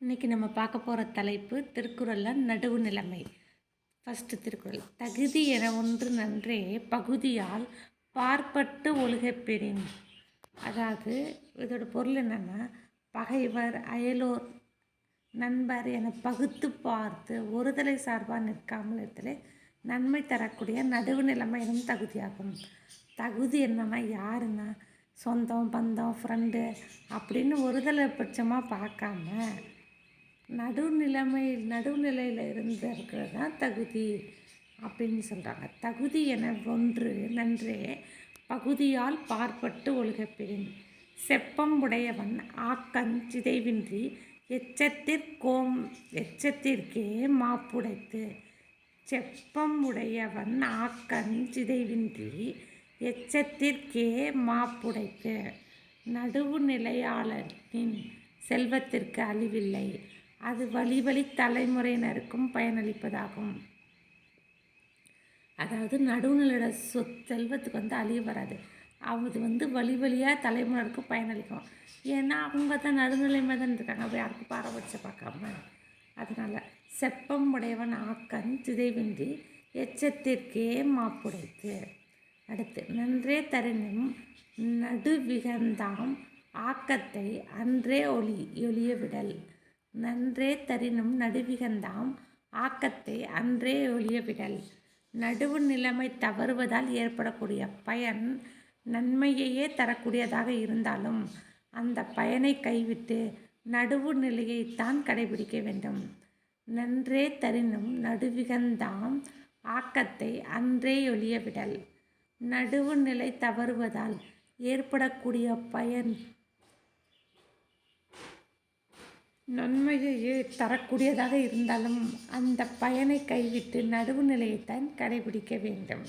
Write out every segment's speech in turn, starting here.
இன்றைக்கி நம்ம பார்க்க போகிற தலைப்பு திருக்குறளில் நடுவு நிலைமை. ஃபஸ்ட்டு திருக்குறள். தகுதி என ஒன்று நன்றே பகுதியால் பார்ப்பட்டு ஒழுகை பெறின். அதாவது இதோட பொருள் என்னென்னா பகைவர் அயலோர் நண்பர் என பகுத்து பார்த்து ஒருதலை சார்பாக நிற்காமல் இடத்துல நன்மை தரக்கூடிய நடுவு நிலைமை எனும் தகுதியாகும். தகுதி என்னன்னா யாருன்னா சொந்தம் பந்தம் ஃப்ரெண்டு அப்படின்னு ஒருதலை பட்சமாக பார்க்காம நடுநிலைமை நடுநிலையில் இருந்திருக்கிறது தான் தகுதி? அப்படின்னு சொல்கிறாங்க தகுதி என ஒன்று நன்றே. பகுதியால் பார்ப்பட்டு ஒழுகப்பெறின் செப்பம் உடையவன் ஆக்கஞ் சிதைவின்றி எச்சத்திற்கோம் எச்சத்திற்கே மாப்புடைத்து. செப்பம் உடையவன் ஆக்கஞ் சிதைவின்றி எச்சத்திற்கே மாப்புடைத்து. நடுவு நிலையாளரின் செல்வத்திற்கு அழிவில்லை. அது வழி வழி தலைமுறையினருக்கும் பயனளிப்பதாகும். அதாவது நடுவுநிலையோட சொத் செல்வத்துக்கு வந்து அழிய வராது. அது வந்து வழி வழியாக தலைமுறைக்கு பயனளிக்கும். ஏன்னா அவங்க தான் நடுநிலைமை தான் இருக்காங்க. அப்படி யாருக்கும் பாரபட்ச பார்க்காம. அதனால் செப்பம் உடையவன் ஆக்கன் சிதைவின்றி எச்சத்திற்கே மாப்புடைத்து. அடுத்து நன்றே தரணும் நடுவிகந்தாம் ஆக்கத்தை அன்றே ஒளி ஒளிய விடல் நன்றே தரினும் நடுவிகந்தாம் ஆக்கத்தை அன்றே ஒழியவிடல் நடுவு நிலைமை தவறுவதால் ஏற்படக்கூடிய பயன் நன்மையையே தரக்கூடியதாக இருந்தாலும் அந்த பயனை கைவிட்டு நடுவு நிலையைத்தான் கடைபிடிக்க வேண்டும். நன்றே தரினும் நடுவிகந்தாம் ஆக்கத்தை அன்றே ஒழியவிடல் நடுவு நிலை தவறுவதால் ஏற்படக்கூடிய பயன் நன்மையையே தரக்கூடியதாக இருந்தாலும் அந்த பயனை கைவிட்டு நடுவு நிலையைத்தான் கடைபிடிக்க வேண்டும்.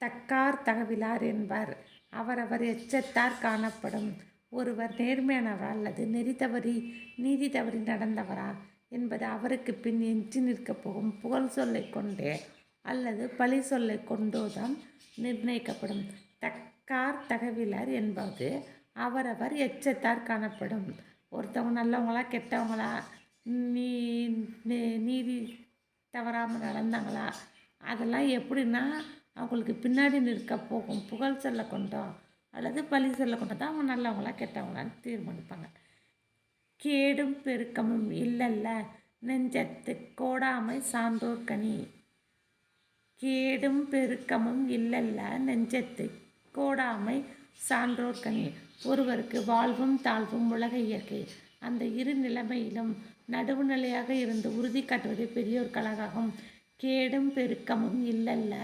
தக்கார் தகவிலார் என்பார். அவரவர் எச்சத்தார் காணப்படும். ஒருவர் நேர்மையானவரா அல்லது நெறி தவறி நீதி தவறி நடந்தவரா என்பது அவருக்கு பின் எஞ்சி நிற்கப் போகும் புகழ் சொல்லை கொண்டே அல்லது பழி சொல்லை கொண்டோ தான் நிர்ணயிக்கப்படும். தக்கார் தகவிலார் என்பது அவரவர் எச்சத்தார் காணப்படும். ஒருத்தவங்க நல்லவங்களா கெட்டவங்களா நீ நீதி தவறாமல் நடந்தாங்களா? அதெல்லாம் எப்படின்னா அவங்களுக்கு பின்னாடி நிற்க போகும். புகழ் சொல்ல கொண்டோம். அல்லது பழி சொல்ல கொண்டோ தான் அவங்க நல்லவங்களா கெட்டவங்களான்னு தீர்மானிப்பாங்க. கேடும் பெருக்கமும் இல்லைல்ல. நெஞ்சத்து கோடாமை சான்றோர் கனி. கேடும் பெருக்கமும் இல்லைல்ல. நெஞ்சத்து கோடாமை சான்றோர்கணி ஒருவருக்கு வாழ்வும் தாழ்வும் உலக இயற்கை. அந்த இரு நிலைமையிலும் நடுவுநிலையாக இருந்து உறுதி காட்டுவது பெரியோர் கழகாகும் கேடும் பெருக்கமும் இல்லல்ல.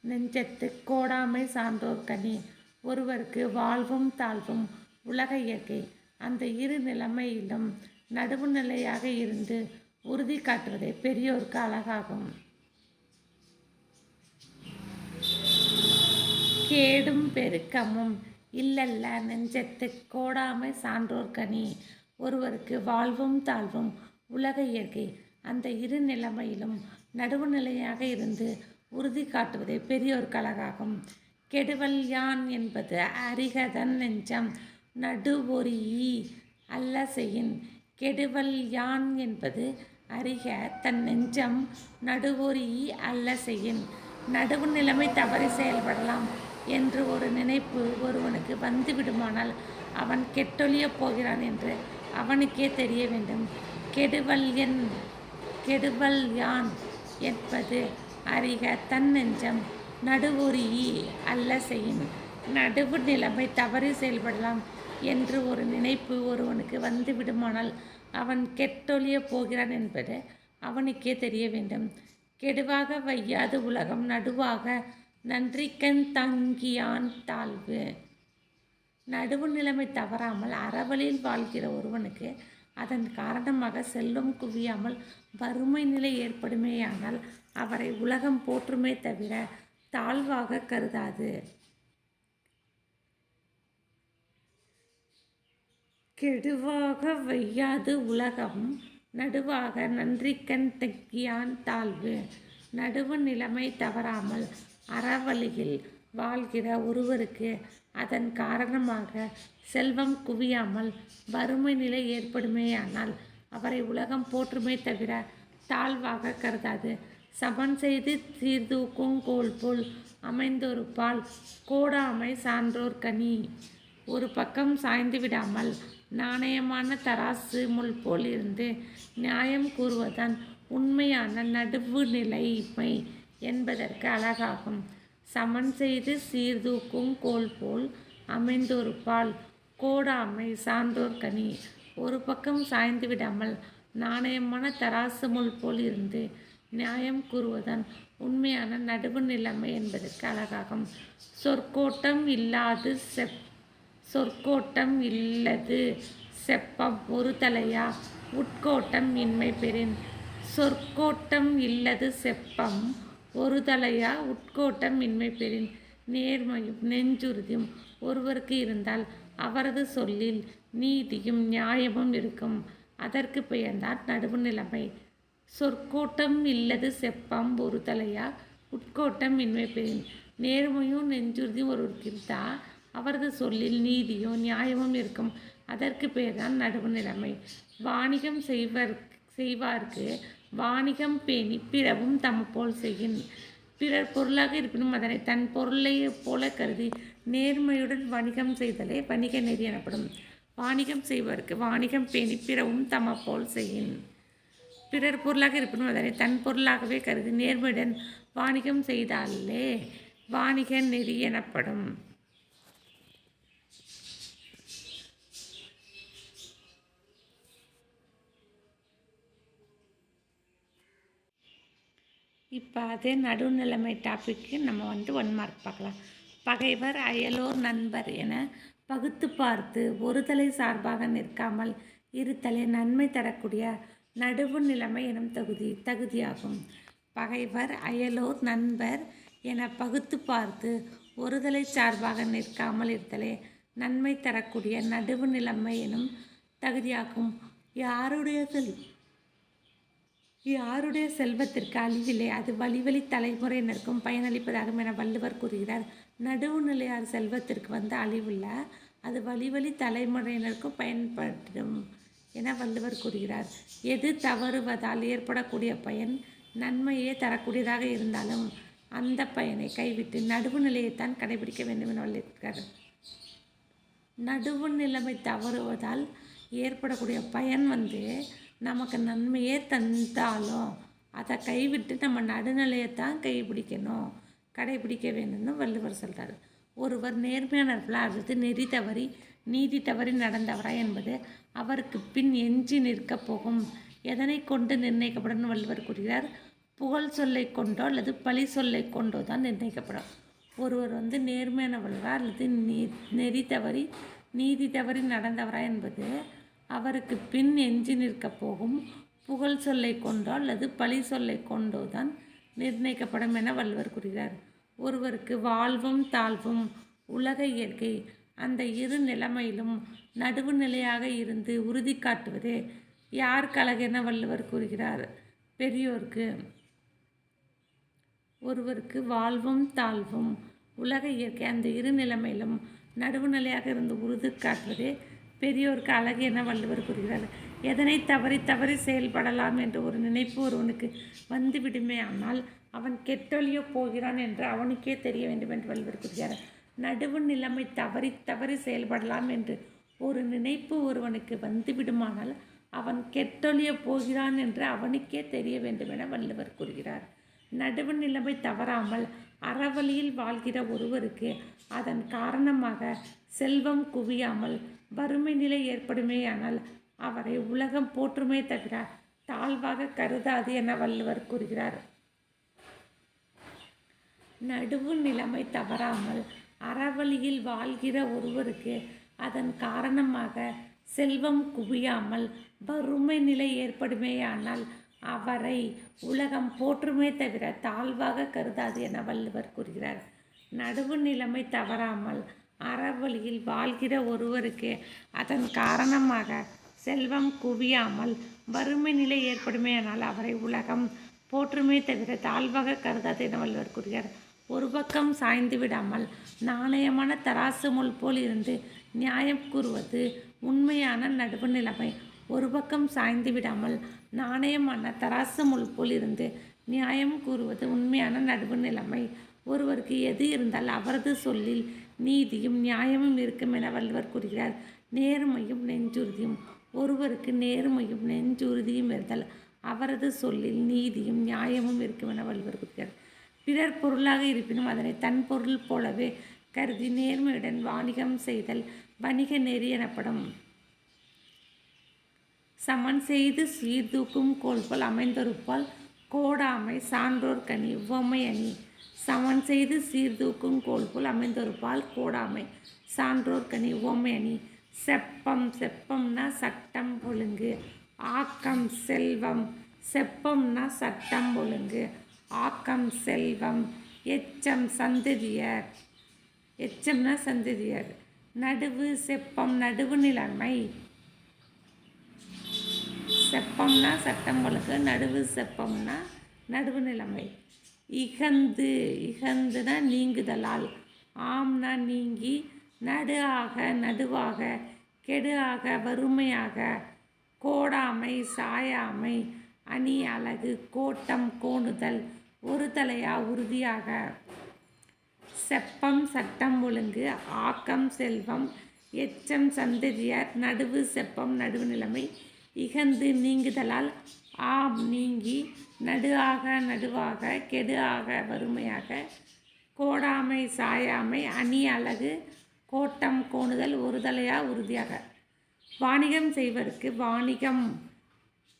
நெஞ்சத்து கோடாமை சான்றோர் கனி ஒருவருக்கு வாழ்வும் தாழ்வும் உலக இயற்கை. அந்த இரு நிலைமையிலும் நடுவுநிலையாக இருந்து உறுதி காட்டுவதே பெரியோருக்கு அழகாகும். கேடும் பெருக்கமும் இல்லல்ல நெஞ்சத்து கோடாமை சான்றோர் கனி. ஒருவருக்கு வாழ்வும் தாழ்வும் உலக இயற்கை. அந்த இரு நிலைமையிலும் நடுவுநிலையாக இருந்து உறுதி காட்டுவதே பெரியோர் கலகாகும். கெடுவல் யான் என்பது அரிகதன் நெஞ்சம் நடுவொரியி அல்ல செய்யின். கெடுவல் யான் என்பது அறிக தன் நெஞ்சம் நடுவொரியி அல்ல செய்யின். நடுவு நிலைமை தவறி செயல்படலாம். என்று ஒரு நினைப்பு ஒருவனுக்கு வந்துவிடுமானால் அவன் கெட்டொழியப் போகிறான் என்று அவனுக்கே தெரிய வேண்டும். கெடுவல் என் கெடுவல் யான் என்பது அறிக தன் நெஞ்சம். ஈ அல்ல செய்யும். நடுவு நிலைமை தவறி செயல்படலாம் என்று ஒரு நினைப்பு ஒருவனுக்கு வந்து விடுமானால் அவன் கெட்டொழிய போகிறான் என்பது அவனுக்கே தெரிய வேண்டும். கெடுவாக வையாது உலகம் நடுவாக நன்றிக்கண் தங்கியான் தாழ்வு. நடுவு நிலைமை தவறாமல் அறவழியில் வாழ்கிற ஒருவனுக்கு அதன் காரணமாக செல்வம் குவியாமல் வறுமை நிலை ஏற்படுமேயானால் அவரை உலகம் போற்றுமே தவிர தாழ்வாக கருதாது. கெடுவாக வையாது உலகம். நடுவாக நன்றிக்கண் தக்கியான் தாழ்வு. நடுவு நிலைமை தவறாமல் அறவழியில் வாழ்கிற ஒருவருக்கு அதன் காரணமாக செல்வம் குவியாமல் வறுமை நிலை ஏற்படுமேயானால் அவரை உலகம் போற்றுமே தவிர தாழ்வாக கருதாது. சமன் செய்து சீர்தூக்கும் கோல் போல் அமைந்தொரு பால் கோடாமை சான்றோர் கனி. ஒரு பக்கம் சாய்ந்து விடாமல் நாணயமான தராசு முள் போல் இருந்து நியாயம் கூறுவதன் உண்மையான நடுவு நிலைமை என்பதற்கு அழகாகும். சமன் செய்து சீர்தூக்கும் கோல் போல் அமைந்தொரு பால் கோடாமை சான்றோர் கனி. ஒரு பக்கம் சாய்ந்து விடாமல் நாணயமான தராசு முள் போல் இருந்து நியாயம் கூறுவதன் உண்மையான நடுவு நிலைமை என்பதற்கு அழகாகும். சொற்கோட்டம் இல்லாது செப் சொற்கோட்டம் இல்லது செப்பம் ஒரு தலையா? உட்கோட்டம் இன்மை பெறின். சொற்கோட்டம் இல்லது செப்பம் ஒரு தலையா உட்கோட்டம் இன்மை பெறின் நேர்மையும் நெஞ்சுறுதியும் ஒருவருக்கு இருந்தால் அவரது சொல்லில் நீதியும் நியாயமும் இருக்கும். அதற்கு பெயர்ந்தான் நடுவு நிலைமை. சொற்கோட்டம் இல்லது செப்பம் ஒரு தலையா உட்கோட்டம் இன்மை பெறின் நேர்மையும் நெஞ்சுறுதியும் ஒருவருக்கு இருந்தால் அவரது சொல்லில் நீதியும் நியாயமும் இருக்கும். அதற்கு பெயர்தான் நடுவு நிலைமை. வாணிகம் செய்வர் செய்வார்க்கு வாணிகம் பேணி பிறவும் தம் போல் செய்யின் பிறர் பொருளாக இருப்பினும் அதனை தன் பொருளை போல கருதி நேர்மையுடன் வணிகம் செய்தலே வணிக நெறி எனப்படும். வாணிகம் செய்வதற்கு வாணிகம் பேணி பிறவும் தம போல் செய்யின் பிறர் பொருளாக இருப்பினும் அதனை தன் பொருளாகவே கருதி நேர்மையுடன் வாணிகம் செய்தாலே வாணிக நெறி எனப்படும். இப்போ அதே நடுநிலைமை டாப்பிக்கு நம்ம வந்து ஒன் மார்க் பார்க்கலாம். பகைவர் அயலோர் நண்பர் என பகுத்து பார்த்து ஒரு தலை சார்பாக நிற்காமல் இரு தலை நன்மை தரக்கூடிய நடுவு நிலைமை எனும் தகுதி தகுதியாகும். பகைவர் அயலோர் நண்பர் என பகுத்து பார்த்து ஒரு தலை சார்பாக நிற்காமல் இருத்தலே நன்மை தரக்கூடிய நடுவு நிலைமை எனும் தகுதியாகும். யாருடைய யாருடைய செல்வத்திற்கு அழிவில்லை. அது வழிவழி தலைமுறையினருக்கும் பயனளிப்பதாகும் என வள்ளுவர் கூறுகிறார். நடுவுநிலையார் செல்வத்திற்கு வந்து அழிவில்லை அது வழிவழி தலைமுறையினருக்கும் பயன்படும் என வள்ளுவர் கூறுகிறார். எது தவறுவதால் ஏற்படக்கூடிய பயன்? நன்மையே தரக்கூடியதாக இருந்தாலும் அந்த பயனை கைவிட்டு நடுவு நிலையைத்தான் கடைபிடிக்க வேண்டும் என வள்ளியிருக்கிறார் நடுவு நிலைமை தவறுவதால் ஏற்படக்கூடிய பயன் வந்து நமக்கு நன்மையே தந்தாலும் அதை கைவிட்டு நம்ம நடுநிலையைத்தான் கைப்பிடிக்கணும். கடைபிடிக்க வேண்டும்னு வள்ளுவர் சொல்கிறார் ஒருவர் நேர்மையானவர்களாக அல்லது நெறி தவறி நீதி தவறி நடந்தவரா என்பது அவருக்கு பின் எஞ்சி நிற்கப் போகும். எதனை கொண்டு நிர்ணயிக்கப்படும் வள்ளுவர் கூறுகிறார்? புகழ் சொல்லை கொண்டோ அல்லது பழி சொல்லை கொண்டோ தான் நிர்ணயிக்கப்படும். ஒருவர் வந்து நேர்மையானவர்களா அல்லது நீ நெறி தவறி நீதி தவறி நடந்தவரா என்பது அவருக்கு பின் எஞ்சி நிற்கப் போகும். புகழ் சொல்லை கொண்டோ அல்லது பழி சொல்லை கொண்டோ தான் நிர்ணயிக்கப்படும் என வள்ளுவர் கூறுகிறார். ஒருவருக்கு வாழ்வும் தாழ்வும் உலக இயற்கை அந்த இரு நிலைமையிலும் நடுவு நிலையாக இருந்து உறுதி காட்டுவதே யார் கலகென வள்ளுவர் கூறுகிறார். பெரியோருக்கு ஒருவருக்கு வாழ்வும் தாழ்வும் உலக இயற்கை அந்த இரு நிலைமையிலும் நடுவு நிலையாக இருந்து உறுதி காட்டுவதே பெரியோருக்கு அழகு என வள்ளுவர் கூறுகிறார்? எதனை தவறி தவறி செயல்படலாம் என்ற ஒரு நினைப்பு ஒருவனுக்கு வந்துவிடுமே ஆனால் அவன் கெட்டொழியோ போகிறான் என்று அவனுக்கே தெரிய வேண்டும் என்று வள்ளுவர் கூறுகிறார். நடுவு நிலைமை தவறி தவறி செயல்படலாம் என்று ஒரு நினைப்பு ஒருவனுக்கு வந்துவிடுமானால் அவன் கெட்டொழிய போகிறான் என்று அவனுக்கே தெரிய வேண்டும் என வள்ளுவர் கூறுகிறார். நடுவு நிலைமை தவறாமல் அறவழியில் வாழ்கிற ஒருவருக்கு அதன் காரணமாக செல்வம் குவியாமல் வறுமை நிலை ஏற்படுமே ஆனால் அவரை உலகம் போற்றுமே தவிர தாழ்வாக கருதாது என வள்ளுவர் கூறுகிறார். நடுவு நிலைமை தவறாமல் அறவழியில் வாழ்கிற ஒருவருக்கு அதன் காரணமாக செல்வம் குவியாமல் வறுமை நிலை ஏற்படுமேயானால் அவரை உலகம் போற்றுமே தவிர தாழ்வாக கருதாது என வள்ளுவர் கூறுகிறார். நடுவு நிலைமை தவறாமல் அறவழியில் வாழ்கிற ஒருவருக்கு அதன் காரணமாக செல்வம் குவியாமல் வறுமை நிலை ஏற்படுமேயானால் அவரை உலகம் போற்றுமே தவிர தாழ்வாக கருதாது என வள்ளுவர் கூறுகிறார். ஒரு பக்கம் சாய்ந்து விடாமல் நாணயமான தராசு முள் போல் இருந்து நியாயம் கூறுவது உண்மையான நடுவு நிலைமை. ஒரு பக்கம் சாய்ந்து விடாமல் நாணயமான தராசு முள் போல் இருந்து நியாயம் கூறுவது உண்மையான நடுவு நிலைமை. ஒருவருக்கு எது இருந்தால் அவரது சொல்லில் நீதியும் நியாயமும் இருக்கும் என வள்ளுவர் கூறுகிறார். நேர்மையும் நெஞ்சுறுதியும். ஒருவருக்கு நேர்மையும் நெஞ்சுறுதியும் இருந்தால் அவரது சொல்லில் நீதியும் நியாயமும் இருக்கும் என வள்ளுவர் கூறுகிறார். பிறர் பொருளாக இருப்பினும் அதனை தன் பொருள் போலவே கருதி நேர்மையுடன் வாணிகம் செய்தல் வணிக நெறி எனப்படும். சமன் செய்து சீர்தூக்கும் கோல்போல் அமைந்தொருப்பால் கோடாமை சான்றோர் கனி உவமை அணி. சமன் செய்து சீர்தூக்கும் கோல்போல் அமைந்தொருப்பால் கோடாமை. சான்றோர் கனி உவமை செப்பம் செப்பம்னா சட்டம் ஒழுங்கு. ஆக்கம் செல்வம். செப்பம்னா சட்டம் ஒழுங்கு. ஆக்கம் செல்வம். எச்சம் சந்ததியர். எச்சம்னா சந்ததியர். நடுவு செப்பம் நடுவு நிலைமை. செப்பம்னா சட்டம் ஒழுங்கு. நடுவு செப்பம்னா நடுவு நிலைமை. இகந்து இகந்துனா நீங்குதலால். ஆம்னா நீங்கி நடு ஆக நடுவாக கெடு ஆக வறுமையாக. கோடாமை சாயாமை அணி அழகு கோட்டம் கோணுதல் ஒரு தலையா உறுதியாக. செப்பம் சட்டம் ஒழுங்கு ஆக்கம் செல்வம் எச்சம் சந்ததியர் நடுவு செப்பம் நடுவு நிலைமை இகந்து நீங்குதலால் ஆம் நீங்கி நடுவாக நடுவாக கெடு ஆக வறுமையாக கோடாமை சாயாமை அணி அழகு கோட்டம் கோணுதல் ஒருதலையாக உறுதியாக. வாணிகம் செய்வதற்கு வாணிகம்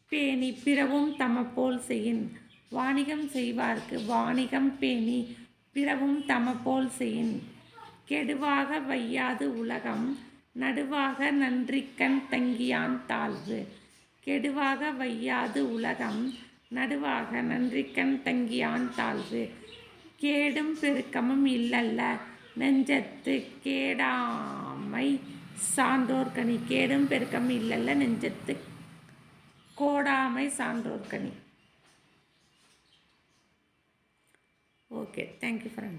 பேணி பிறவும் தமப்போல் செய்யின். வாணிகம் செய்வார்க்கு வாணிகம் பேணி பிறவும் தமப்போல் செய்யின். கெடுவாக வையாது உலகம் நடுவாக நன்றிக்கண் தங்கியான் தாழ்வு. கெடுவாக வையாது உலகம். நடுவாக நன்றிக்கண் தங்கியான் தாழ்வு. கேடும் பெருக்கமும் இல்லல்ல. நெஞ்சத்து கேடாமை சான்றோர் கனி. கேடும் பெருக்கம் இல்லல்ல. நெஞ்சத்து கோடாமை சான்றோர் கனி. Okay thank you friends